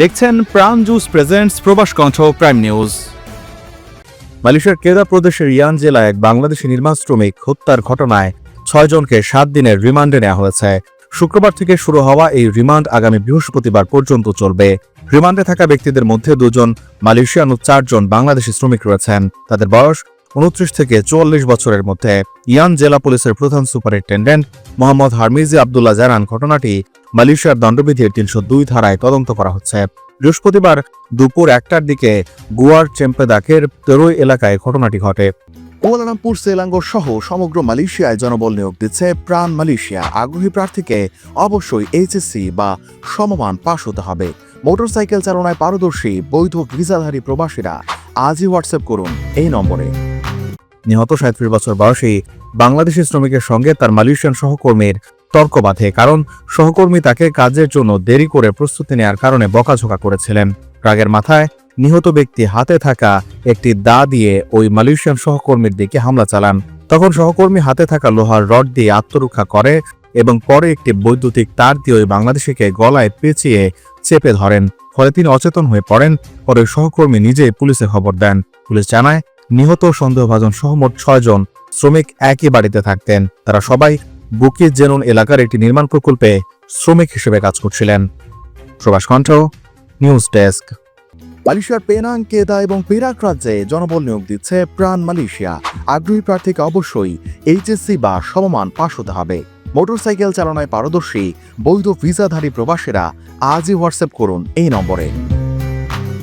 দেখছেন প্রাণ juice presents প্রবাস কণ্ঠ প্রাইম নিউজ মালয়েশিয়ার কেদা প্রদেশের ইয়ান জেলায় এক বাংলাদেশি নির্মাণ শ্রমিক হত্যার ঘটনায় ছয়জনকে সাত দিনের রিমান্ডে নেওয়া হয়েছে। শুক্রবার থেকে শুরু হওয়া এই রিমান্ড আগামী বৃহস্পতিবার পর্যন্ত চলবে। রিমান্ডে থাকা ব্যক্তিদের মধ্যে দুজন, মালয়েশিয়ান ও চারজন বাংলাদেশি শ্রমিক রয়েছেন। তাদের বয়স উনত্রিশ থেকে চুয়াল্লিশ বছরের মধ্যে। ইয়ান জেলা পুলিশের প্রধান সুপারিনটেন্ডেন্ট মোহাম্মদ হারমিজি আবদুল্লাহ জানান, ঘটনাটি মালয়েশিয়ার দণ্ডবিধির তিনশো দুই ধারায় তদন্ত করা হচ্ছে। বৃহস্পতিবার দুপুর একটার দিকে গোয়ার চেম্পেদাকের তেরোই এলাকায় ঘটনাটি ঘটে। কুয়ালালামপুর সেলাঙ্গো সহ সমগ্র মালয়েশিয়ায় জনবল নিয়োগ দিচ্ছে প্রাণ মালয়েশিয়া। আগ্রহী প্রার্থীকে অবশ্যই এইচএসসি বা সমমান পাশ হতে হবে। মোটরসাইকেল চালনায় পারদর্শী, বৈধ ভিসাধারী প্রবাসীরা আজই হোয়াটসঅ্যাপ করুন এই নম্বরে। নিহত সাঁত্রিশ বছর বয়সী বাংলাদেশি শ্রমিকের সঙ্গে তার মালয়েশিয়ান সহকর্মীর তর্ক বাধে, কারণ সহকর্মী তাকে কাজের জন্য দেরি করে প্রস্তুতি নেওয়ার কারণে বকাঝোকা করেছিলেন। রাগের মাথায় নিহত ব্যক্তি হাতে থাকা একটি দা দিয়ে ওই মালয়েশিয়ান সহকর্মীর দিকে হামলা চালান। তখন সহকর্মী হাতে থাকা লোহার রড দিয়ে আত্মরক্ষা করে এবং পরে একটি বৈদ্যুতিক তার দিয়ে ওই বাংলাদেশিকে গলায় পেঁচিয়ে চেপে ধরেন। ফলে তিনি অচেতন হয়ে পড়েন, পরে সহকর্মী নিজেই পুলিশে খবর দেন। পুলিশ জানায়, নিহত সন্দেহভাজন সহ মোট ছয়জন শ্রমিক একই বাড়িতে থাকতেন। তারা সবাই বুকির জেনুন এলাকার একটি নির্মাণ প্রকল্পে শ্রমিক হিসেবে কাজ করছিলেন। Probash Kantha, news desk. মালয়েশিয়ার পেনাং, কেদা এবং পেরাক রাজ্যে জনবল নিয়োগ দিচ্ছে প্রাণ মালয়েশিয়া। আগ্রহী প্রার্থীকে অবশ্যই এইচএসসি বা সমমান পাশ হতে হবে। মোটরসাইকেল চালনায় পারদর্শী, বৈধ ভিসাধারী প্রবাসীরা আজই হোয়াটসঅ্যাপ করুন এই নম্বরে।